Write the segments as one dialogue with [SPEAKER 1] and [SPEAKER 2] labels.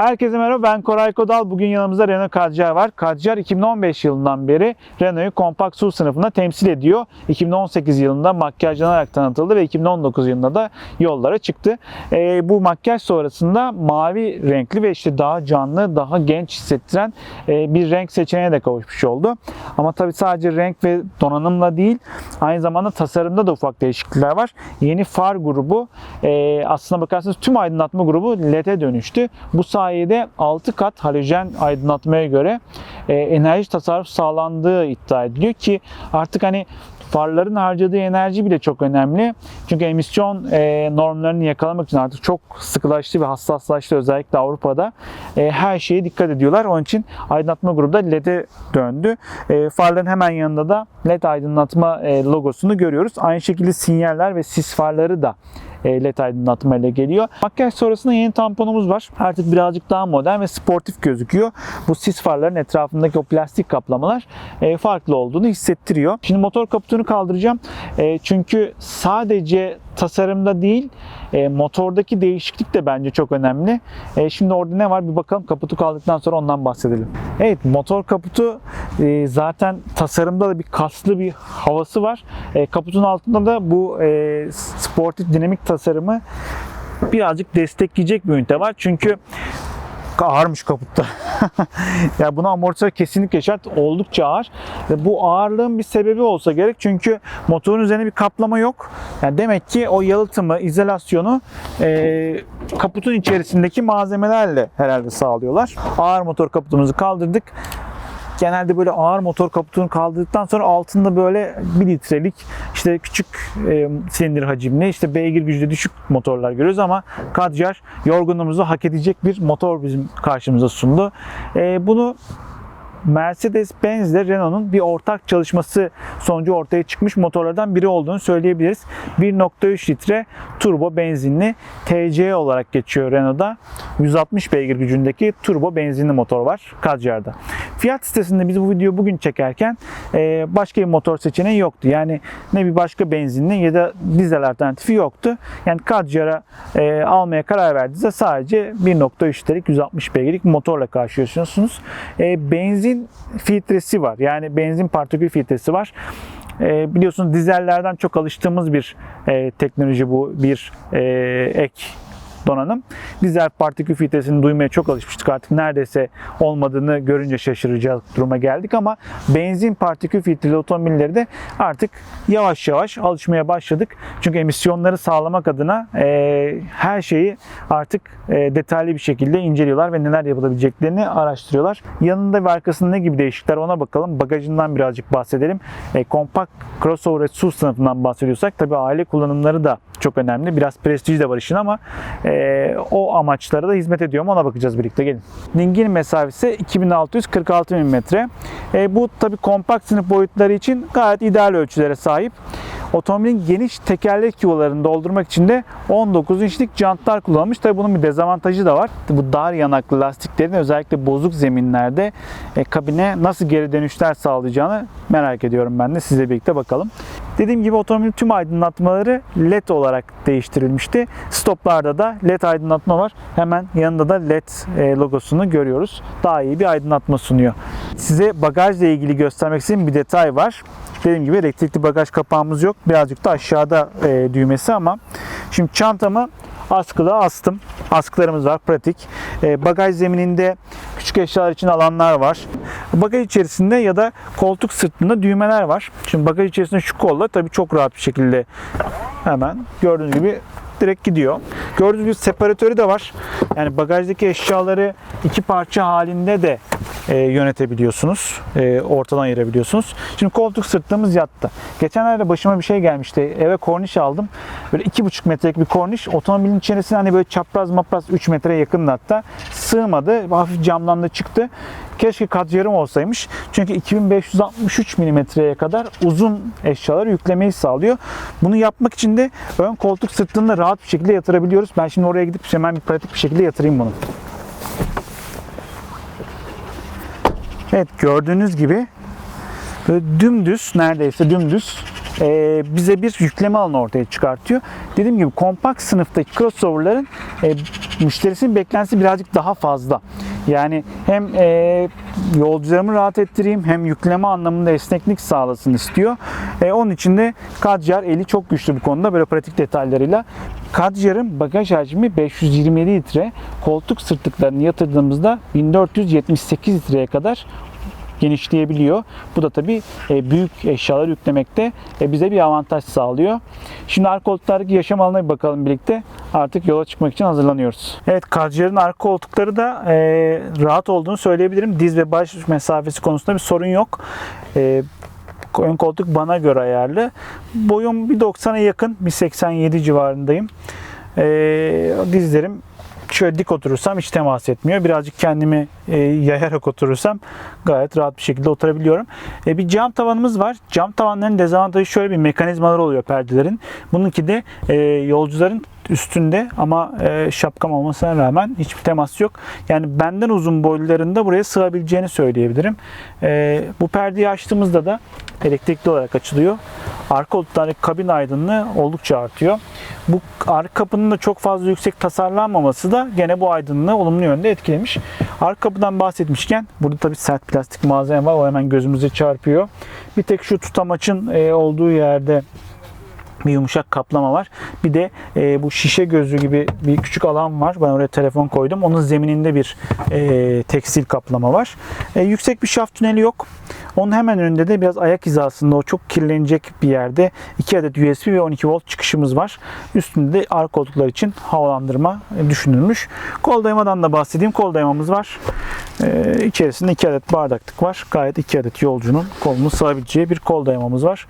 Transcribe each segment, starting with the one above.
[SPEAKER 1] Herkese merhaba ben Koray Kodal. Bugün yanımızda Renault Kadjar var. Kadjar 2015 yılından beri Renault'u kompakt SUV sınıfında temsil ediyor. 2018 yılında makyajlanarak tanıtıldı ve 2019 yılında da yollara çıktı. Ee, bu makyaj sonrasında mavi renkli ve işte daha canlı, daha genç hissettiren e, bir renk seçeneğine de kavuşmuş oldu. Ama tabii sadece renk ve donanımla değil, aynı zamanda tasarımda da ufak değişiklikler var. Yeni far grubu e, aslına bakarsanız tüm aydınlatma grubu LED'e dönüştü. Bu sayede 6 kat halojen aydınlatmaya göre e, enerji tasarruf sağlandığı iddia ediliyor ki artık hani farların harcadığı enerji bile çok önemli. Çünkü emisyon e, normlarını yakalamak için artık çok sıkılaştı ve hassaslaştı özellikle Avrupa'da. E, her şeye dikkat ediyorlar. Onun için aydınlatma grubu da LED'e döndü. E, farların hemen yanında da LED aydınlatma e, logosunu görüyoruz. Aynı şekilde sinyaller ve sis farları da led aydınlatma ile geliyor. Makyaj sonrasında yeni tamponumuz var. Artık birazcık daha modern ve sportif gözüküyor. Bu sis farların etrafındaki o plastik kaplamalar e, farklı olduğunu hissettiriyor. Şimdi motor kaputunu kaldıracağım. E, çünkü sadece tasarımda değil e, motordaki değişiklik de bence çok önemli. E, şimdi orada ne var bir bakalım kaputu kaldıktan sonra ondan bahsedelim. Evet motor kaputu e, zaten tasarımda da bir kaslı bir havası var. E, kaputun altında da bu e, sportif dinamik tasarımı birazcık destekleyecek bir ünite var. Çünkü ağırmış kaputta. ya buna amortisör kesinlikle şart. Oldukça ağır. Bu ağırlığın bir sebebi olsa gerek. Çünkü motorun üzerine bir kaplama yok. Yani demek ki o yalıtımı, izolasyonu e, kaputun içerisindeki malzemelerle herhalde sağlıyorlar. Ağır motor kaputumuzu kaldırdık genelde böyle ağır motor kaputunu kaldırdıktan sonra altında böyle 1 litrelik işte küçük e, silindir hacimli işte beygir gücü düşük motorlar görüyoruz ama Kadjar yorgunluğumuzu hak edecek bir motor bizim karşımıza sundu. E, bunu Mercedes-Benz ile Renault'un bir ortak çalışması sonucu ortaya çıkmış motorlardan biri olduğunu söyleyebiliriz. 1.3 litre turbo benzinli TC olarak geçiyor Renault'da. 160 beygir gücündeki turbo benzinli motor var Kadjar'da. Fiyat sitesinde biz bu videoyu bugün çekerken e, başka bir motor seçeneği yoktu. Yani ne bir başka benzinli ya da dizel alternatifi yoktu. Yani Kadjar'a e, almaya karar verdiğinizde sadece 1.3 litrelik 160 beygirlik motorla karşılaşıyorsunuz. E, benzin filtresi var. Yani benzin partikül filtresi var. E, biliyorsunuz dizellerden çok alıştığımız bir e, teknoloji bu. Bir e, ek donanım. Dizel partikül filtresini duymaya çok alışmıştık. Artık neredeyse olmadığını görünce şaşıracak duruma geldik ama benzin partikül filtreli otomobilleri de artık yavaş yavaş alışmaya başladık. Çünkü emisyonları sağlamak adına e, her şeyi artık e, detaylı bir şekilde inceliyorlar ve neler yapılabileceklerini araştırıyorlar. Yanında ve arkasında ne gibi değişiklikler ona bakalım. Bagajından birazcık bahsedelim. E, kompakt crossover SUV sınıfından bahsediyorsak tabii aile kullanımları da çok önemli. Biraz prestij de var işin ama e, o amaçlara da hizmet ediyor mu ona bakacağız birlikte gelin. Dingin mesafesi 2646 mm. E, bu tabi kompakt sınıf boyutları için gayet ideal ölçülere sahip. Otomobilin geniş tekerlek yuvalarını doldurmak için de 19 inçlik jantlar kullanılmış. Tabi bunun bir dezavantajı da var. Bu dar yanaklı lastiklerin özellikle bozuk zeminlerde e, kabine nasıl geri dönüşler sağlayacağını merak ediyorum ben de. Sizle birlikte bakalım. Dediğim gibi otomobilin tüm aydınlatmaları LED olarak değiştirilmişti. Stoplarda da LED aydınlatma var. Hemen yanında da LED e, logosunu görüyoruz. Daha iyi bir aydınlatma sunuyor. Size bagajla ilgili göstermek istediğim bir detay var. Dediğim gibi elektrikli bagaj kapağımız yok. Birazcık da aşağıda e, düğmesi ama şimdi çantamı askıda astım. Askılarımız var pratik. E, bagaj zemininde küçük eşyalar için alanlar var. Bagaj içerisinde ya da koltuk sırtında düğmeler var. Şimdi bagaj içerisinde şu kolla tabii çok rahat bir şekilde hemen gördüğünüz gibi direkt gidiyor. Gördüğünüz gibi separatörü de var. Yani bagajdaki eşyaları iki parça halinde de e, yönetebiliyorsunuz. E, ortadan ayırabiliyorsunuz. Şimdi koltuk sırtlığımız yattı. Geçenlerde başıma bir şey gelmişti. Eve korniş aldım. Böyle iki buçuk metrelik bir korniş. Otomobilin içerisine hani böyle çapraz mapraz 3 metreye yakındı hatta. Sığmadı. Hafif camdan da çıktı. Keşke katyarım olsaymış. Çünkü 2563 milimetreye kadar uzun eşyaları yüklemeyi sağlıyor. Bunu yapmak için de ön koltuk sırtında rahat bir şekilde yatırabiliyoruz. Ben şimdi oraya gidip hemen bir pratik bir şekilde yatırayım bunu. Evet gördüğünüz gibi böyle dümdüz neredeyse dümdüz e, bize bir yükleme alanı ortaya çıkartıyor. Dediğim gibi kompakt sınıftaki crossover'ların e, müşterisinin beklentisi birazcık daha fazla. Yani hem e, yolcularımı rahat ettireyim hem yükleme anlamında esneklik sağlasın istiyor. E, onun için de Kadjar eli çok güçlü bu konuda böyle pratik detaylarıyla. Kadjar'ın bagaj hacmi 527 litre. Koltuk sırtlıklarını yatırdığımızda 1478 litreye kadar genişleyebiliyor. Bu da tabii e, büyük eşyalar yüklemekte e, bize bir avantaj sağlıyor. Şimdi arka koltuklardaki yaşam alanına bir bakalım birlikte. Artık yola çıkmak için hazırlanıyoruz. Evet Kadjar'ın arka koltukları da e, rahat olduğunu söyleyebilirim. Diz ve baş mesafesi konusunda bir sorun yok. Ön koltuk bana göre ayarlı. Boyum 1.90'a yakın. 1.87 civarındayım. E, dizlerim şöyle dik oturursam hiç temas etmiyor. Birazcık kendimi e, yayarak oturursam gayet rahat bir şekilde oturabiliyorum. E, bir cam tavanımız var. Cam tavanların dezavantajı şöyle bir mekanizmalar oluyor perdelerin. Bununki de e, yolcuların üstünde ama e, şapkam olmasına rağmen hiçbir temas yok. Yani benden uzun boylularında buraya sığabileceğini söyleyebilirim. E, bu perdeyi açtığımızda da elektrikli olarak açılıyor. Arka koltuklardaki kabin aydınlığı oldukça artıyor. Bu arka kapının da çok fazla yüksek tasarlanmaması da gene bu aydınlığı olumlu yönde etkilemiş. Arka kapıdan bahsetmişken burada tabii sert plastik malzeme var. O hemen gözümüze çarpıyor. Bir tek şu tutamaçın e, olduğu yerde bir yumuşak kaplama var. Bir de e, bu şişe gözü gibi bir küçük alan var. Ben oraya telefon koydum. Onun zemininde bir e, tekstil kaplama var. E, yüksek bir şaft tüneli yok. Onun hemen önünde de biraz ayak hizasında o çok kirlenecek bir yerde 2 adet USB ve 12 volt çıkışımız var. Üstünde de arka koltuklar için havalandırma e, düşünülmüş. Kol dayamadan da bahsedeyim. Kol dayamamız var. E, içerisinde 2 adet bardaklık var. Gayet 2 adet yolcunun kolunu sığabileceği bir kol dayamamız var.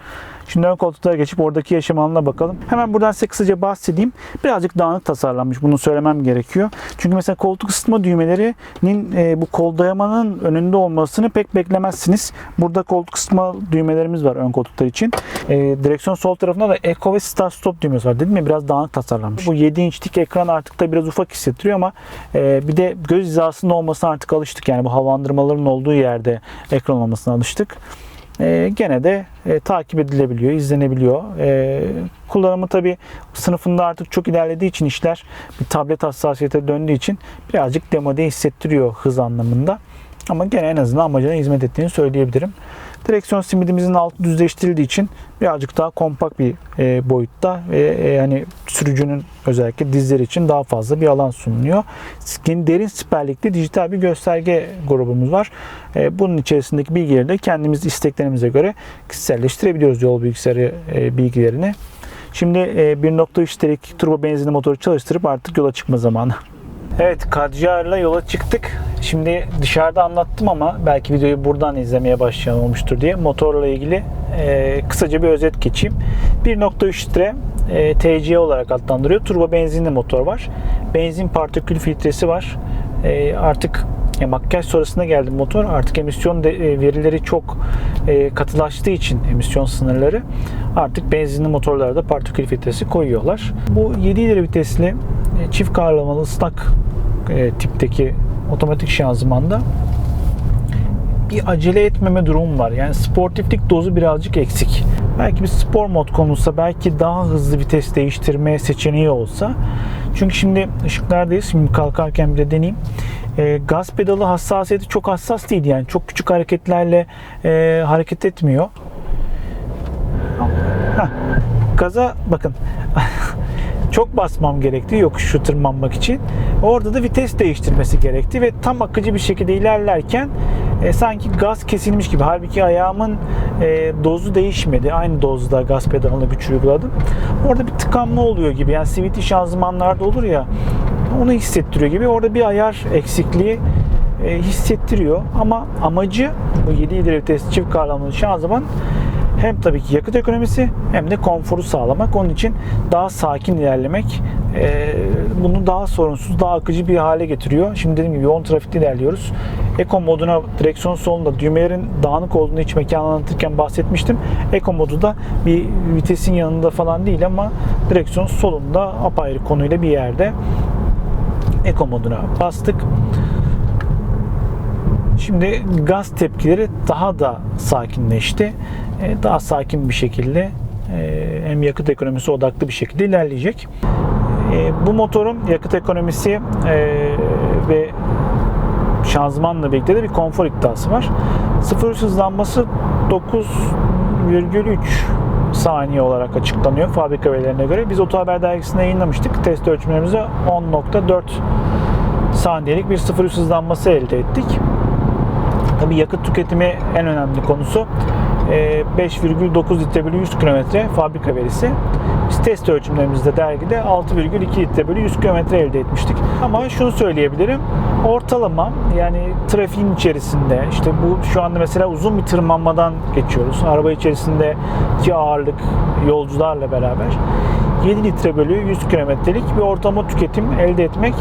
[SPEAKER 1] Şimdi ön koltuklara geçip oradaki yaşam alanına bakalım. Hemen buradan size kısaca bahsedeyim. Birazcık dağınık tasarlanmış. Bunu söylemem gerekiyor. Çünkü mesela koltuk ısıtma düğmelerinin e, bu kol dayamanın önünde olmasını pek beklemezsiniz. Burada koltuk ısıtma düğmelerimiz var ön koltuklar için. E, direksiyon sol tarafında da Eco ve Start Stop düğmesi var. Dedim ya biraz dağınık tasarlanmış. Bu 7 inçlik ekran artık da biraz ufak hissettiriyor ama e, bir de göz hizasında olmasına artık alıştık. Yani bu havalandırmaların olduğu yerde ekran olmasına alıştık e, gene de e, takip edilebiliyor, izlenebiliyor. E, kullanımı tabi sınıfında artık çok ilerlediği için işler bir tablet hassasiyete döndüğü için birazcık demode hissettiriyor hız anlamında. Ama gene en azından amacına hizmet ettiğini söyleyebilirim. Direksiyon simidimizin altı düzleştirildiği için birazcık daha kompakt bir e, boyutta ve e, sürücünün özellikle dizleri için daha fazla bir alan sunuluyor. Derin siperlikli dijital bir gösterge grubumuz var. E, bunun içerisindeki bilgileri de kendimiz isteklerimize göre kişiselleştirebiliyoruz yol bilgisayarı e, bilgilerini. Şimdi e, 1.3 litrelik turbo benzinli motoru çalıştırıp artık yola çıkma zamanı. Evet Kadjar'la yola çıktık. Şimdi dışarıda anlattım ama belki videoyu buradan izlemeye başlayan olmuştur diye motorla ilgili e, kısaca bir özet geçeyim. 1.3 litre e, TC olarak adlandırıyor. Turbo benzinli motor var. Benzin partikül filtresi var. E, artık e, makyaj sonrasında geldi motor. Artık emisyon de, e, verileri çok e, katılaştığı için emisyon sınırları artık benzinli motorlarda partikül filtresi koyuyorlar. Bu 7 ileri vitesli çift kavramalı ıslak e, tipteki otomatik şanzımanda bir acele etmeme durumu var. Yani sportiflik dozu birazcık eksik. Belki bir spor mod konulsa, belki daha hızlı vites değiştirme seçeneği olsa. Çünkü şimdi ışıklardayız. Şimdi kalkarken bir de deneyeyim. E, gaz pedalı hassasiyeti çok hassas değil yani. Çok küçük hareketlerle e, hareket etmiyor. Heh. Gaza bakın. çok basmam gerekti yokuşu tırmanmak için. Orada da vites değiştirmesi gerekti ve tam akıcı bir şekilde ilerlerken e, sanki gaz kesilmiş gibi. Halbuki ayağımın e, dozu değişmedi. Aynı dozda gaz pedalına güç uyguladım. Orada bir tıkanma oluyor gibi. Yani CVT şanzımanlarda olur ya onu hissettiriyor gibi. Orada bir ayar eksikliği e, hissettiriyor. Ama amacı bu 7 ileri vites çift kavramlı şanzıman hem tabii ki yakıt ekonomisi hem de konforu sağlamak. Onun için daha sakin ilerlemek e, bunu daha sorunsuz, daha akıcı bir hale getiriyor. Şimdi dediğim gibi yoğun trafikte ilerliyoruz. Eko moduna direksiyon solunda düğmelerin dağınık olduğunu hiç mekan anlatırken bahsetmiştim. Eko modu da bir vitesin yanında falan değil ama direksiyon solunda apayrı konuyla bir yerde. Eko moduna bastık. Şimdi gaz tepkileri daha da sakinleşti. Daha sakin bir şekilde e, hem yakıt ekonomisi odaklı bir şekilde ilerleyecek. E, bu motorun yakıt ekonomisi e, ve şanzımanla birlikte de bir konfor iddiası var. 0 hızlanması 9,3 saniye olarak açıklanıyor fabrika verilerine göre. Biz Oto Haber dergisinde yayınlamıştık. Test ölçümlerimize 10.4 saniyelik bir 0 hızlanması elde ettik. Tabii yakıt tüketimi en önemli konusu. Ee, 5,9 litre bölü 100 kilometre fabrika verisi. Biz test ölçümlerimizde dergide 6,2 litre bölü 100 kilometre elde etmiştik. Ama şunu söyleyebilirim. Ortalama yani trafiğin içerisinde işte bu şu anda mesela uzun bir tırmanmadan geçiyoruz. Araba içerisindeki ağırlık yolcularla beraber 7 litre bölü 100 kilometrelik bir ortalama tüketim elde etmek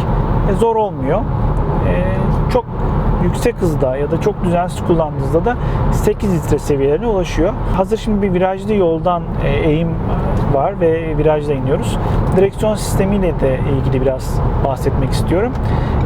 [SPEAKER 1] e, zor olmuyor. E, çok yüksek hızda ya da çok düzensiz kullandığınızda da 8 litre seviyelerine ulaşıyor. Hazır şimdi bir virajlı yoldan e, eğim var ve virajda iniyoruz. Direksiyon sistemiyle de ilgili biraz bahsetmek istiyorum.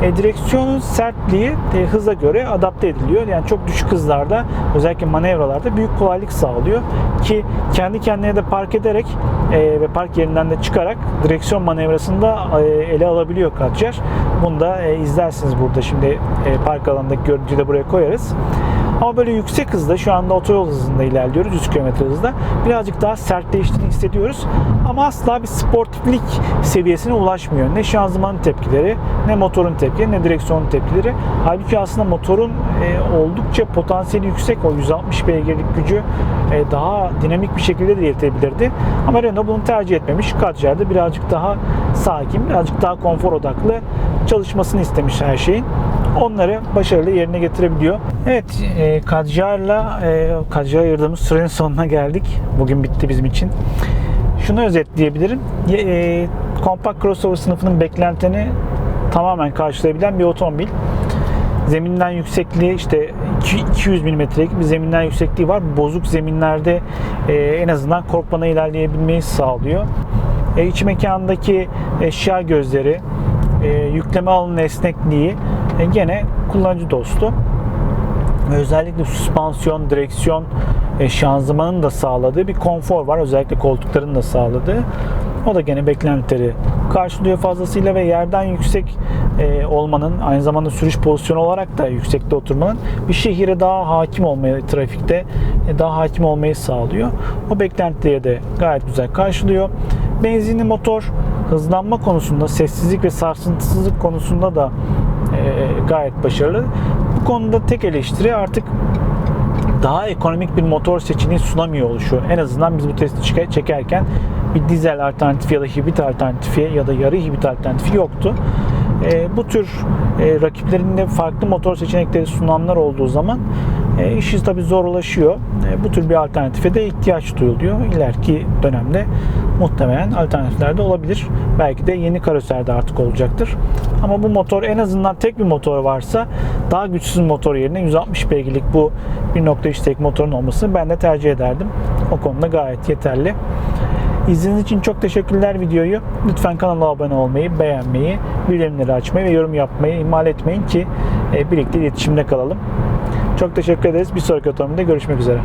[SPEAKER 1] E, direksiyonun sertliği e, hıza göre adapte ediliyor. Yani çok düşük hızlarda özellikle manevralarda büyük kolaylık sağlıyor ki kendi kendine de park ederek e, ve park yerinden de çıkarak direksiyon manevrasında e, ele alabiliyor Kadjar. Bunu da e, izlersiniz burada şimdi e, park alanındaki görüntüyü de buraya koyarız. Ama böyle yüksek hızda şu anda otoyol hızında ilerliyoruz 100 km hızda. Birazcık daha sertleştiğini hissediyoruz. Ama asla bir sportiflik seviyesine ulaşmıyor. Ne şanzımanın tepkileri, ne motorun tepkileri, ne direksiyonun tepkileri. Halbuki aslında motorun e, oldukça potansiyeli yüksek. O 160 beygirlik gücü e, daha dinamik bir şekilde de iletebilirdi. Ama Renault bunu tercih etmemiş. Kadjar'da birazcık daha sakin, birazcık daha konfor odaklı çalışmasını istemiş her şeyin onları başarılı yerine getirebiliyor. Evet, e, Kadjar'la e, Kadjar'a ayırdığımız sürenin sonuna geldik. Bugün bitti bizim için. Şunu özetleyebilirim. E, Compact Crossover sınıfının beklentilerini tamamen karşılayabilen bir otomobil. Zeminden yüksekliği işte 200 mm'lik bir zeminden yüksekliği var. Bozuk zeminlerde e, en azından korkmadan ilerleyebilmeyi sağlıyor. E, iç mekandaki eşya gözleri, e, yükleme alanı esnekliği e, gene kullanıcı dostu. Özellikle süspansiyon, direksiyon, e, şanzımanın da sağladığı bir konfor var. Özellikle koltukların da sağladığı. O da gene beklentileri karşılıyor fazlasıyla ve yerden yüksek e, olmanın aynı zamanda sürüş pozisyonu olarak da yüksekte oturmanın bir şehire daha hakim olmayı, trafikte e, daha hakim olmayı sağlıyor. O beklentileri de gayet güzel karşılıyor. Benzinli motor hızlanma konusunda, sessizlik ve sarsıntısızlık konusunda da e, gayet başarılı. Bu konuda tek eleştiri artık daha ekonomik bir motor seçeneği sunamıyor oluşu. En azından biz bu testi çekerken bir dizel alternatifi ya da hibrit alternatifi ya da yarı hibrit alternatifi yoktu. E, bu tür e, rakiplerinde farklı motor seçenekleri sunanlar olduğu zaman e, işi tabii zorlaşıyor. E, bu tür bir alternatife de ihtiyaç duyuluyor. İleriki dönemde muhtemelen alternatifler de olabilir. Belki de yeni karoserde artık olacaktır. Ama bu motor en azından tek bir motor varsa daha güçsüz motor yerine 160 beygirlik bu 1.3 tek motorun olmasını ben de tercih ederdim. O konuda gayet yeterli. İzlediğiniz için çok teşekkürler videoyu. Lütfen kanala abone olmayı, beğenmeyi, bildirimleri açmayı ve yorum yapmayı ihmal etmeyin ki e, birlikte iletişimde kalalım. Çok teşekkür ederiz. Bir sonraki otomda görüşmek üzere.